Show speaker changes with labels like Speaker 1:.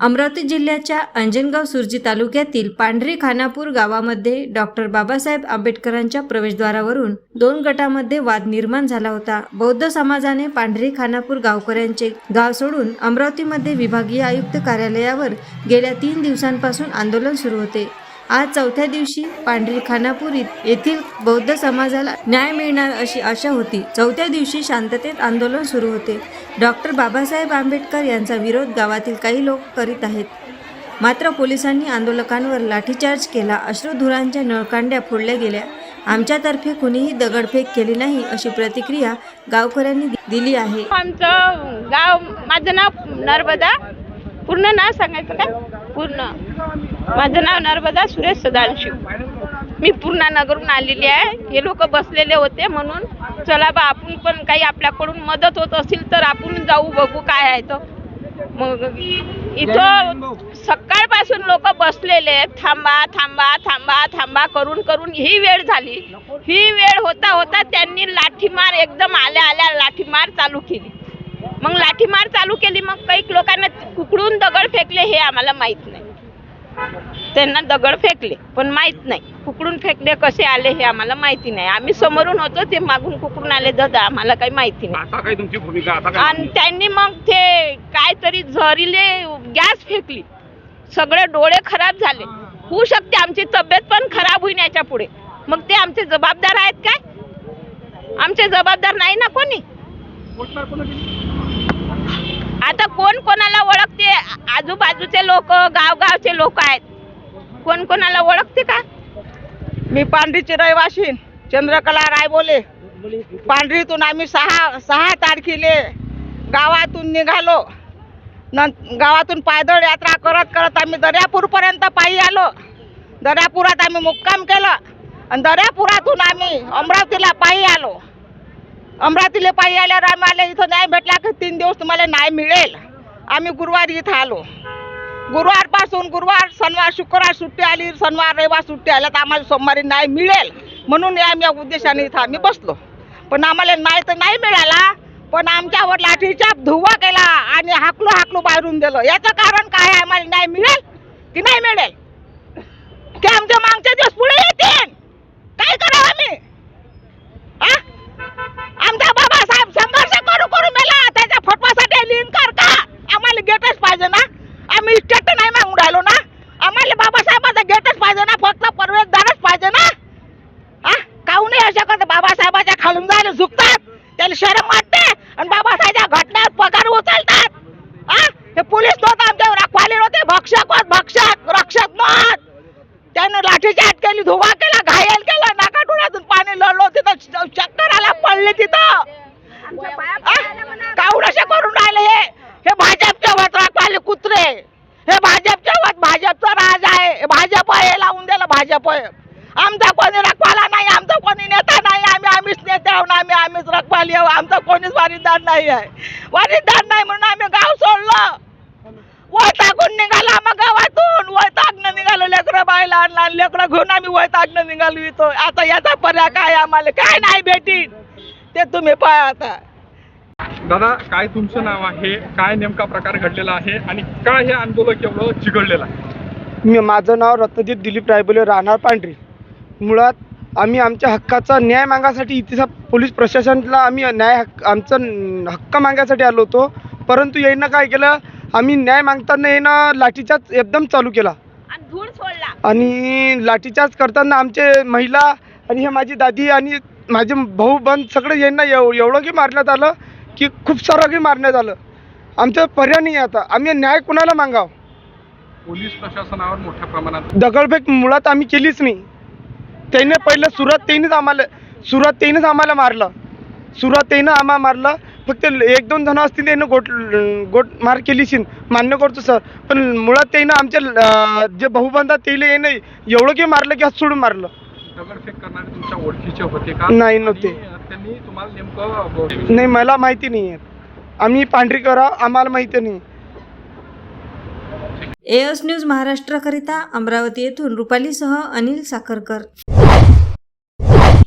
Speaker 1: अमरावती जिल्ह्याच्या अंजनगाव सुरजी तालुक्यातील पांढरी खानापूर गावामध्ये डॉक्टर बाबासाहेब आंबेडकरांच्या प्रवेशद्वारावरून दोन गटामध्ये वाद निर्माण झाला होता. बौद्ध समाजाने पांढरी खानापूर गावकऱ्यांचे गाव सोडून अमरावतीमध्ये विभागीय आयुक्त कार्यालयावर गेल्या तीन दिवसांपासून आंदोलन सुरू होते. आज चौथ्या दिवशी पांढरी खानापुरीत येथील बौद्ध समाजाला न्याय मिळणार अशी आशा होती. चौथ्या दिवशी शांततेत आंदोलन सुरू होते. डॉक्टर बाबासाहेब आंबेडकर यांचा विरोध गावातील काही लोक करीत आहेत. मात्र पोलिसांनी आंदोलकांवर लाठीचार्ज केला. अश्रुधुरांच्या नळकांड्या फोडल्या गेल्या. आमच्यातर्फे कुणीही दगडफेक केली नाही अशी प्रतिक्रिया गावकऱ्यांनी दिली आहे.
Speaker 2: आमचं गाव माझं नाव नर्मदा. पूर्ण नाव सांगायचं काय पूर्ण. माझं नाव नर्मदा सुरेश सदाशिव मी पूर्णा नगरून आलेली आहे. हे लोक बसलेले होते म्हणून चला बा आपण पण काही आपल्याकडून मदत होत असेल तर आपण जाऊ बघू काय आहे तर मग इथं सकाळपासून लोक बसलेले थांबा थांबा थांबा थांबा करून करून. ही वेळ झाली. ही वेळ होता होता त्यांनी लाठीमार एकदम आल्या आल्या लाठीमार चालू केली. मग लाठीमार चालू केली मग काही लोकांना कुकडून दगड फेकले हे आम्हाला माहीत नाही. त्यांना दगड फेकले पण माहीत नाही कुकडून फेकले कसे आले हे आम्हाला माहिती नाही. आम्ही समोरून होतो ते मागून कुकडून आले दादा आम्हाला काही माहिती नाही. आणि त्यांनी मग ते काहीतरी झरीले गॅस फेकली. सगळे डोळे खराब झाले. होऊ शकते आमची तब्येत पण खराब होईन याच्यापुढे. मग ते आमचे जबाबदार आहेत काय? आमचे जबाबदार नाही ना कोणी? आता कोण कोणाला ओळखते? आजूबाजूचे लोक गावगावचे लोक आहेत. कोण कोणाला ओळखते का?
Speaker 3: मी पांढरीची रहिवाशी चंद्रकला रायबोले. पांढरीतून आम्ही सहा सहा तारखेले गावातून निघालो. न गावातून पायदळ यात्रा करत करत आम्ही दर्यापूरपर्यंत पायी आलो. दर्यापुरात आम्ही मुक्काम केलं. आणि दर्यापुरातून आम्ही अमरावतीला पायी आलो. अमरावतीला पायी आल्यावर आम्हाला इथं नाही भेटला की तीन दिवस तुम्हाला नाही मिळेल. आम्ही गुरुवारी इथं आलो. गुरुवारपासून गुरुवार शनिवार शुक्रवार सुट्टी आली शनिवार रविवार सुट्टी आल्या तर आम्हाला सोमवारी नाही मिळेल. म्हणून या आम्ही या उद्देशाने इथं आम्ही बसलो. पण आम्हाला नाही तर नाही मिळाला पण आमच्यावर लाठीचा धुवा केला आणि हाकलो हाकलो बाहेरून दिलं याचं कारण काय आम्हाला नाही मिळेल की नाही मिळेल? की आमच्या मागच्या दिवस पुढे येतील काय करावं आम्ही हा? आमचा बाबासाहेब संघर्ष करू करू मेला त्याच्या फटवासाठी लिहिण कर का आम्हाला गेटच पाहिजे ना आम्ही स्टेट नाही मागून राहिलो ना आम्हाला बाबासाहेबाचा गेटच पाहिजे ना फक्त प्रवेशद्वारच पाहिजे ना हा काहून नाही अशा करते बाबासाहेबाच्या खालून जायला झुकतात त्याला शरम वाटते आणि बाबासाहेबच्या घटनेत पगार उचलतात हा हे पोलीस नव्हतं आमच्यावर रखवाले होते भक्षक होत भक्षक रक्षक नव्हत त्यानं लाठीचार्ज केली धुवा केला घायल केला नाका डोळ्यातून पाणी लढलो तिथं चक्कर आला पडले तिथं काऊन असे करून राहिले हे हे भाजपच्या वत राखवाले कुत्रे हे भाजपच्या वत भाजपचा राज आहे हे भाजप हे लावून दिलं भाजप आहे. आमचा कोणी रखवाला नाही आमचा कोणी नेता नाही आम्ही आम्हीच नेते आहोत आम्ही आम्हीच रखवाली आहोत. आमचा कोणीच वारीदार नाही आहे. वारीदार नाही म्हणून आम्ही गाव सोडलं. वैतागून निघाला मग गावातून. वैतागनं निघालो लेकरं बाय लहान लहान लेकरं घेऊन आम्ही वैतागनं निघालो इथं. आता याचा पर्याय काय आम्हाला? काय नाही भेटीन. ते तुम्ही पहा आता
Speaker 4: दादा काय तुमचं नाव आहे? काय नेमका प्रकार घडलेला आहे? आणि काय हे आंदोलन एवढं चिघळलेलं आहे?
Speaker 5: मी माझं नाव रत्नजित दिलीप रायबोले राहणार पांढरी. मुळात आम्ही आमच्या हक्काचा न्याय मागासाठी इथे पोलीस प्रशासनाला आम्ही न्याय हक्क आमचं हक्क मागायसाठी आलो होतो. परंतु यानं काय केलं? आम्ही न्याय मागताना यानं लाठीचार्ज एकदम चालू केला.
Speaker 2: आणि धूळ सोडला.
Speaker 5: आणि लाठीचार्ज करताना आमचे महिला आणि हे माझी दादी आणि माझे भाऊ बंद सगळं यांना एव एवढं की मारण्यात आलं की खूप सारं की मारण्यात आलं. आमचं पर्याय नाही आहे आता. आम्ही न्याय कुणाला मागावं?
Speaker 4: पोलीस प्रशासनावर मोठ्या प्रमाणात
Speaker 5: दगडफेक मुळात आम्ही केलीच नाही. त्याने पहिलं सुरात त्यानेच आम्हाला सुरात त्यानेच आम्हाला मारलं. सुरात त्यानं आम्हाला मारलं. फक्त एक दोन जण असतील त्यानं गोट गोट मार केलीशीन मान्य करतो सर. पण मुळात त्यानं आमच्या जे भाऊबंधात त्याला नाही एवढं की मारलं की हात सोडून मारलं.
Speaker 4: दगडफेक करणारे तुमच्या ओळखीचे होते का?
Speaker 5: नाही, नव्हते.
Speaker 4: आणि त्यांनी तुम्हाला नेमकं
Speaker 5: नाही मला माहिती नाही आहे आम्ही पांढरी करा आम्हाला माहिती नाही.
Speaker 1: एएस न्यूज महाराष्ट्राकरिता अमरावती येथून रुपालीसह अनिल साखरकर.